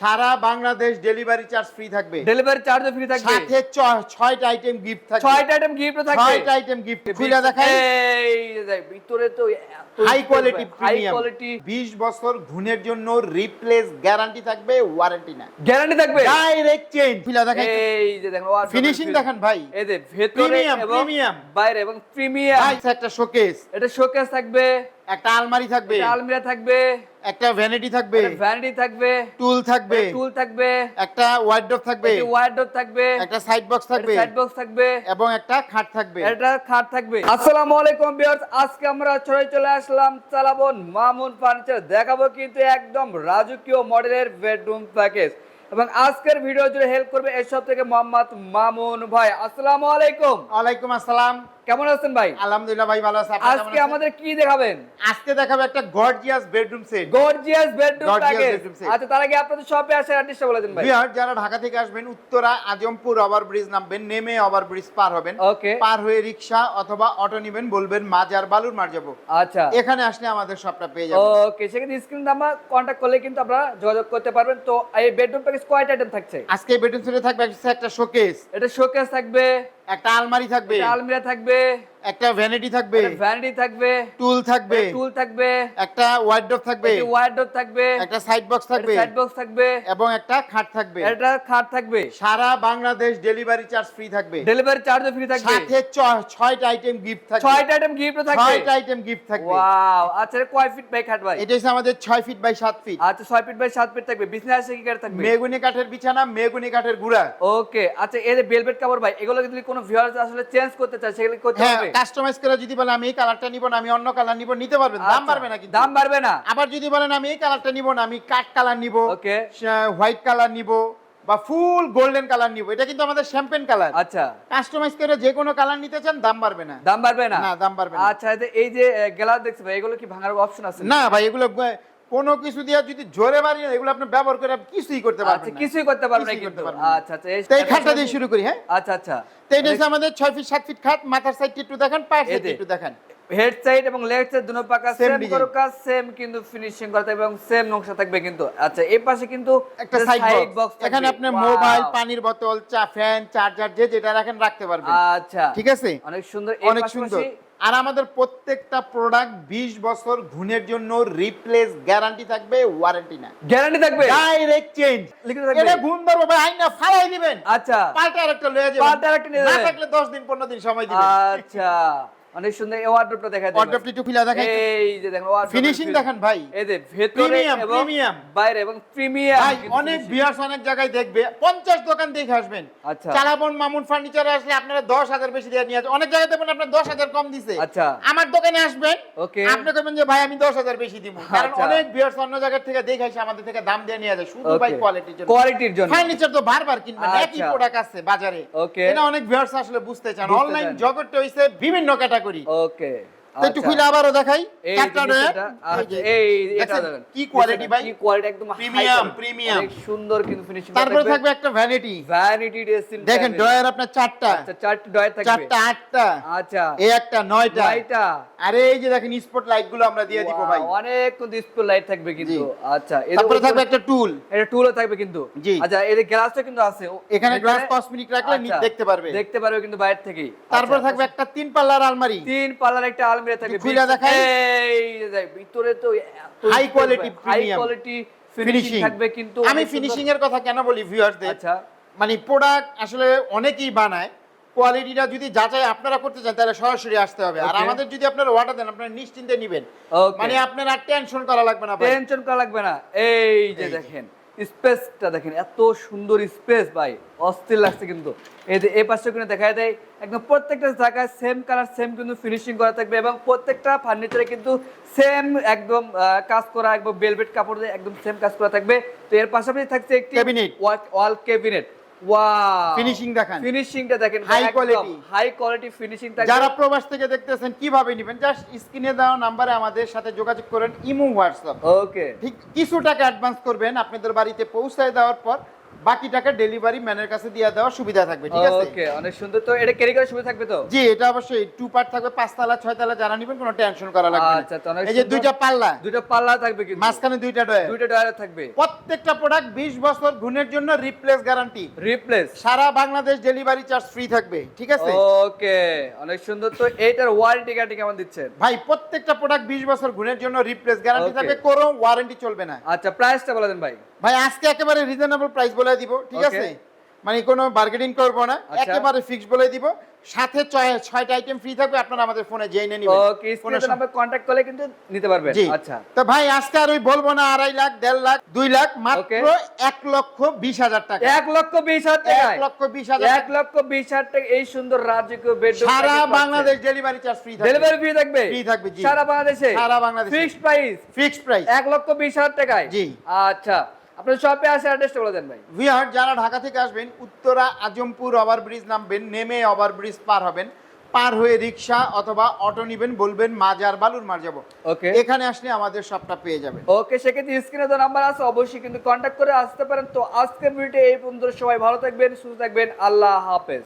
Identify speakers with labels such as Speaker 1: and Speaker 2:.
Speaker 1: সারা Bangladesh delivery charge free থাকবে।
Speaker 2: Delivery চার্জও free থাকবে।
Speaker 1: সাথে ছয়টা আইটেম গিফট থাকবে।
Speaker 2: ছয়টা আইটেম গিফট থাকবে।
Speaker 1: ছয়টা আইটেম গিফট খুলে দেখাই।
Speaker 2: এই যে ভিতরে তো
Speaker 1: high quality
Speaker 2: high
Speaker 1: premium
Speaker 2: quality
Speaker 1: 20 বছর ঘুণের জন্য রিপ্লেস গ্যারান্টি থাকবে ওয়ারেন্টি না
Speaker 2: গ্যারান্টি থাকবে?
Speaker 1: ডাইরেক্ট চেঞ্জ খুলে দেখাই।
Speaker 2: এই যে দেখেন
Speaker 1: ফিনিশিং দেখেন ভাই।
Speaker 2: এই যে ভেতরে এবং। বাইরে এবং প্রিমিয়াম
Speaker 1: ভাই একটা শোকেস
Speaker 2: এটা শোকেস থাকবে।
Speaker 1: একটা আলমারি থাকবে।
Speaker 2: আলমিরা থাকবে।
Speaker 1: একটা ভ্যানিটি থাকবে।
Speaker 2: ভ্যানিটি থাকবে।
Speaker 1: টুল থাকবে।
Speaker 2: টুল থাকবে।
Speaker 1: একটা ওয়ার্ডরোব থাকবে।
Speaker 2: ওয়ার্ডরোব থাকবে।
Speaker 1: একটা সাইড বক্স থাকবে।
Speaker 2: সাইড বক্স থাকবে।
Speaker 1: এবং একটা খাট থাকবে।
Speaker 2: এটা খাট থাকবে। আসসালামু আলাইকুম ভিউয়ার্স আজকে আমরা ছড়াই চলে আসলাম চালাবন মামুন ফার্নিচার দেখাবো কিন্তু একদম রাজকীয় মডেলের বেডরুম প্যাকেজ এবং আজকের ভিডিও জুড়ে হেল্প করবে এসব থেকে মোহাম্মদ মামুন ভাই। আসসালামু আলাইকুম।
Speaker 1: ওয়ালাইকুম আসসালাম।
Speaker 2: কেমন আছেন ভাই?
Speaker 1: আলহামদুলিল্লাহ ভাই ভালো আছি
Speaker 2: আজকে আমাদের কি দেখাবেন?
Speaker 1: আজকে দেখাবো একটা gorgeous bedroom set
Speaker 2: gorgeous bedroom package আচ্ছা তার আগে আপনাদের শপে আসার অ্যাড্রেসটা বলে দেন ভাই।
Speaker 1: বিহার যারা ঢাকা থেকে আসবেন উত্তরা আজমপুর ওভার ব্রিজ নামবেন নেমে ওভার ব্রিজ পার হবেন।
Speaker 2: ওকে
Speaker 1: পার হয়ে রিক্সা অথবা অটো নেবেন বলবেন মাজার বালুর মার যাব।
Speaker 2: আচ্ছা।
Speaker 1: এখানে আসলে আমাদের সবটা পেয়ে যাবেন।
Speaker 2: ওকে সেক্ষেত্রে স্ক্রিন নাম্বার কন্ট্যাক্ট করলে কিন্তু আপনারা যোগাযোগ করতে পারবেন। তো এই বেডরুম প্যাকেজ কয়টা আইটেম থাকছে?
Speaker 1: আজকে বেডরুম সেটে থাকবে একটা- একটা শোকেস
Speaker 2: এটা শোকেস থাকবে
Speaker 1: একটা আলমারি থাকবে।
Speaker 2: আলমিরা থাকবে।
Speaker 1: একটা ভ্যানিটি থাকবে।
Speaker 2: ভ্যানিটি থাকবে।
Speaker 1: টুল থাকবে।
Speaker 2: টুল থাকবে।
Speaker 1: একটা ওয়ার্ডরোব থাকবে।
Speaker 2: ওয়ার্ডরোব থাকবে।
Speaker 1: একটা সাইড বক্স থাকবে।
Speaker 2: সাইড বক্স থাকবে।
Speaker 1: এবং একটা খাট থাকবে।
Speaker 2: এটা খাট থাকবে।
Speaker 1: সারা বাংলাদেশ ডেলিভারি চার্জ ফ্রি থাকবে।
Speaker 2: ডেলিভারি চার্জও ফ্রি থাকবে।
Speaker 1: সাথে ছয়টা আইটেম গিফট থাকবে।
Speaker 2: ছয়টা আইটেম গিফট থাকবে।
Speaker 1: ছয়টা আইটেম গিফট থাকবে।
Speaker 2: ওয়াও আচ্ছা কয় ফিট বাই খাট ভাই?
Speaker 1: এটা হচ্ছে আমাদের ছয় ফিট বাই সাত ফিট
Speaker 2: আচ্ছা ছয় ফিট বাই সাত ফিট থাকবে। বিছনা আছে কি কাঠ থাকবে?
Speaker 1: মেগুনি কাঠের বিছানা মেগুনি কাঠের গুড়া।
Speaker 2: ওকে আচ্ছা এর বেলভেট কাপড় ভাই এগুলো যদি কোনো ভিউয়ার্স আসলে চেঞ্জ করতে চায় সেগুলো করতে
Speaker 1: হ্যাঁ
Speaker 2: হবে।
Speaker 1: কাস্টমাইজ করে যদি বলেন আমি এই কালারটা নিব না আমি অন্য কালার নিব নিতে পারবেন। দাম
Speaker 2: আচ্ছা,
Speaker 1: বাড়বে না কিন্তু।
Speaker 2: দাম বাড়বে না।
Speaker 1: আবার যদি বলেন আমি এই কালারটা নিব না আমি কাঠ কালার নিব
Speaker 2: ওকে।
Speaker 1: হোয়াইট কালার নিব বা ফুল গোল্ডেন কালার নিব এটা কিন্তু আমাদের শ্যাম্পেন কালার
Speaker 2: আচ্ছা।
Speaker 1: কাস্টমাইজ করে যে কোনো কালার নিতে চান দাম বাড়বে না।
Speaker 2: দাম বাড়বে না?
Speaker 1: না, দাম বাড়বে না।
Speaker 2: আচ্ছা এই যে- গ্লাস দেখছি ভাই এগুলো কি ভাঙার অপশন আছে
Speaker 1: না ভাই এগুলো কোনো কিছু দিয়ে যদি জোরে মারি না এগুলো আপনি ব্যবহার করে আপনি কিছুই করতে
Speaker 2: আচ্ছা
Speaker 1: পারবেন না।
Speaker 2: কিছুই করতে পারবে না কিন্তু
Speaker 1: করতে পারবেন।
Speaker 2: আচ্ছা আচ্ছা এই-
Speaker 1: তো খাটটা দিয়ে শুরু করি হ্যাঁ?
Speaker 2: আচ্ছা আচ্ছা।
Speaker 1: তো এটা আমাদের ছয় ফিট সাত ফিট খাট মাথার সাইড একটু দেখান পায়ের সাইড একটু দেখান।
Speaker 2: হেড সাইড এবং লেগ সাইড দুটো পাকা সেম। করো কাজ সেম কিন্তু ফিনিশিং করা থাকবে এবং সেম নকশা থাকবে কিন্তু। আচ্ছা এই পাশে কিন্তু
Speaker 1: একটা সাইড বক্স এখানে আপনি মোবাইল পানির বোতল চা ফ্যান চার্জার যে যেটা রাখেন রাখতে পারবেন।
Speaker 2: আচ্ছা।
Speaker 1: ঠিক আছে?
Speaker 2: অনেক সুন্দর।
Speaker 1: অনেক সুন্দর। আর আমাদের প্রত্যেকটা প্রোডাক্ট 20 বছর ঘুণের জন্য রিপ্লেস গ্যারান্টি থাকবে ওয়ারেন্টি না
Speaker 2: গ্যারান্টি থাকবে?
Speaker 1: ডাইরেক্ট চেঞ্জ এটা ঘুণ ধরবো ভাই আইনা ফালাই দিবেন।
Speaker 2: আচ্ছা।
Speaker 1: পাল্টা আরেকটা লয়ে যাবেন।
Speaker 2: পাল্টা আরেকটা নিয়ে
Speaker 1: না থাকলে 10 দিন 15 দিন সময় দিবেন।
Speaker 2: আচ্ছা। অনেক সুন্দর এই
Speaker 1: দেখাই
Speaker 2: এই যে দেখেন
Speaker 1: ফিনিশিং দেখেন ভাই
Speaker 2: এই যে ভেতরে এবং
Speaker 1: premium।
Speaker 2: বাইরে এবং প্রিমিয়াম
Speaker 1: ভাই অনেক বিয়ার্স অনেক জায়গায় দেখবে 50 দোকান দেখে আসবেন
Speaker 2: আচ্ছা।
Speaker 1: চালাবন মামুন ফার্নিচারে আসলে আপনারা 10000 বেশি দিয়ে নিয়ে আসবেন অনেক জায়গায় দেখবেন আপনার 10000 কম দিছে
Speaker 2: আচ্ছা।
Speaker 1: আমার দোকানে আসবেন
Speaker 2: Okay.
Speaker 1: আপনি কইবেন যে ভাই আমি 10000 বেশি দিব কারণ
Speaker 2: আচ্ছা।
Speaker 1: অনেক বিয়ার্স অন্য জায়গা থেকে দেখে এসে আমাদের থেকে দাম দিয়ে নিয়ে যায় শুধু ভাই কোয়ালিটির জন্য
Speaker 2: কোয়ালিটির জন্য
Speaker 1: ফার্নিচার তো বারবার কিনবেন একই
Speaker 2: আচ্ছা।
Speaker 1: প্রোডাক্ট আছে বাজারে
Speaker 2: Okay.
Speaker 1: এটা অনেক ভিউয়ার্স আসলে বুঝতে চান অনলাইন। জগৎটা হইছে বিভিন্ন ক্যাটাগরি
Speaker 2: ওকে
Speaker 1: তো একটু খুলে আবারও দেখাই।
Speaker 2: এই আচ্ছা, এটা দেখেন।
Speaker 1: কি কোয়ালিটি ভাই?
Speaker 2: কি কোয়ালিটি একদম
Speaker 1: premium।
Speaker 2: অনেক সুন্দর কিন্তু ফিনিশিং
Speaker 1: তারপরে থাকবে একটা ভ্যানিটি
Speaker 2: ভ্যানিটি ড্রেসিং
Speaker 1: দেখেন ড্রয়ার আপনার চারটা।
Speaker 2: আচ্ছা চারটি ডয়ার থাকবে।
Speaker 1: চারটা আটটা।
Speaker 2: আচ্ছা।
Speaker 1: এই একটা নয়টা।
Speaker 2: নয়টা।
Speaker 1: আরে এই যে দেখেন স্পট লাইটগুলো আমরা দিয়ে দিব ভাই।
Speaker 2: অনেক কিন্তু স্কুল লাইট থাকবে কিন্তু। আচ্ছা
Speaker 1: তারপরে থাকবে একটা টুল
Speaker 2: এটা টুলও থাকবে কিন্তু।
Speaker 1: জি।
Speaker 2: আচ্ছা এর গ্লাসটা কিন্তু আছে।
Speaker 1: এখানে গ্লাস কসমেটিক রাখলে
Speaker 2: আচ্ছা,
Speaker 1: দেখতে পারবে।
Speaker 2: দেখতে পারবে কিন্তু বাইরে থেকেই
Speaker 1: তারপরে
Speaker 2: আচ্ছা,
Speaker 1: থাকবে একটা তিন পাল্লার আলমারি।
Speaker 2: তিন পাল্লার একটা আলমিরা থাকবে
Speaker 1: খুলে দেখাই?
Speaker 2: এই ভিতরে তো
Speaker 1: High quality,
Speaker 2: high quality finishing
Speaker 1: finishing
Speaker 2: থাকবে কিন্তু
Speaker 1: আমি ফিনিশিং এর কথা কেন বলি ভিউয়ারদের
Speaker 2: আচ্ছা।
Speaker 1: মানে প্রোডাক্ট আসলে অনেকেই বানায় কোয়ালিটিটা যদি যাচাই আপনারা করতে চান তাহলে সরাসরি আসতে হবে। আর আমাদের যদি আপনারা অর্ডার দেন আপনারা নিশ্চিন্তে নেবেন। মানে আপনার আর টেনশন করা লাগবে না
Speaker 2: টেনশন করা লাগবে না। এই যে। দেখেন স্পেসটা দেখেন এত সুন্দর স্পেস ভাই অস্থির লাগছে কিন্তু। এই যে এই পাশে কিন্তু দেখা দেয় একদম প্রত্যেকটা জায়গায় সেম কালার সেম কিন্তু ফিনিশিং করা থাকবে এবং প্রত্যেকটা ফার্নিচারে কিন্তু সেম একদম কাজ করা একদম বেলভেট কাপড় দিয়ে একদম সেম কাজ করা থাকবে। তো এর পাশাপাশি থাকছে একটি
Speaker 1: cabinet
Speaker 2: wall cabinet wow
Speaker 1: finishing দেখান।
Speaker 2: ফিনিশিংটা দেখেন
Speaker 1: high quality
Speaker 2: high quality finishing থাকে
Speaker 1: যারা প্রবাস থেকে দেখতেছেন কীভাবে নেবেন? জাস্ট স্ক্রিনে দেওয়া নাম্বারে আমাদের সাথে যোগাযোগ করেন ইমো হোয়াটসঅ্যাপ
Speaker 2: ওকে
Speaker 1: ঠিক কিছু টাকা অ্যাডভান্স করবেন আপনাদের বাড়িতে পৌঁছায় দেওয়ার পর বাকি টাকা ডেলিভারি ম্যানের কাছে দিয়ে দেওয়ার সুবিধা থাকবে ঠিক আছে?
Speaker 2: ওকে অনেক সুন্দর। তো এটা ক্যারি করার সুবিধা থাকবে তো?
Speaker 1: জি এটা অবশ্যই টু পার্ট থাকবে পাঁচতলা ছয়তলা যারা নেবেন কোনো টেনশন করা লাগবে না।
Speaker 2: আচ্ছা, তো
Speaker 1: এই যে। দুইটা পাল্লা।
Speaker 2: দুটো পাল্লা থাকবে কিন্তু।
Speaker 1: মাঝখানে দুইটা ডয়ার
Speaker 2: দুইটা ডয়ার থাকবে।
Speaker 1: প্রত্যেকটা প্রোডাক্ট 20 বছর গুণের জন্য রিপ্লেস গ্যারান্টি
Speaker 2: রিপ্লেস
Speaker 1: সারা বাংলাদেশ ডেলিভারি চার্জ ফ্রি থাকবে ঠিক আছে?
Speaker 2: ওকে অনেক সুন্দর। তো এইটার ওয়ারেন্টি গ্যারান্টি কেমন দিচ্ছেন?
Speaker 1: ভাই প্রত্যেকটা প্রোডাক্ট 20 বছর গুণের জন্য রিপ্লেস গ্যারান্টি. থাকবে কোনো ওয়ারেন্টি চলবে না।
Speaker 2: আচ্ছা প্রাইসটা বলে দেন ভাই।
Speaker 1: ভাই আজকে একেবারে রিজনেবল প্রাইস বলে দিব ঠিক আছে? মানে কোনো বার্গেনিং করব না
Speaker 2: আচ্ছা।
Speaker 1: একেবারে ফিক্স বলে দিব। সাথে ছয়- ছয়টা আইটেম ফ্রি থাকবে আপনারা আমাদের ফোনে জেনে নেবেন।
Speaker 2: ওকে স্ক্রিনে নাম্বার কন্টাক্ট করলে কিন্তু নিতে পারবেন। আচ্ছা।
Speaker 1: তো ভাই আজকে আর ওই বলব না আড়াই লাখ দেড় লাখ দুই লাখ মাত্র এক লক্ষ বিশ হাজার টাকা।
Speaker 2: এক লক্ষ বিশ হাজার
Speaker 1: টাকা
Speaker 2: এক
Speaker 1: লক্ষ বিশ হাজার
Speaker 2: এক লক্ষ বিশ হাজার টাকা এই সুন্দর রাজকীয় বেডরুম
Speaker 1: সারা বাংলাদেশ ডেলিভারি চার্জ ফ্রি থাকবে।
Speaker 2: ডেলিভারি ফ্রি থাকবে?
Speaker 1: Free থাকবে, জি।
Speaker 2: সারা বাংলাদেশে?
Speaker 1: সারা বাংলাদেশে।
Speaker 2: ফিক্সড প্রাইস
Speaker 1: ফিক্সড প্রাইস
Speaker 2: এক লক্ষ বিশ হাজার টাকায়?
Speaker 1: জি।
Speaker 2: আচ্ছা। আপনার শপে আসে অ্যাড্রেসটা বলে দেন ভাই।
Speaker 1: ভিহার যারা ঢাকা থেকে আসবেন উত্তরা আজমপুর ওভার ব্রিজ নামবেন নেমে ওভার ব্রিজ পার হবেন পার হয়ে রিক্সা অথবা অটো নিবেন বলবেন মাজার বালুর মার যাব।
Speaker 2: ওকে।
Speaker 1: এখানে আসলে আমাদের সবটা পেয়ে যাবেন।
Speaker 2: ওকে সেক্ষেত্রে স্ক্রিনে তো নাম্বার আছে অবশ্যই কিন্তু কন্ট্যাক্ট করে আসতে পারেন। তো আজকের ভিডিও এই পর্যন্ত সবাই ভালো থাকবেন সুস্থ থাকবেন আল্লাহ হাফেজ।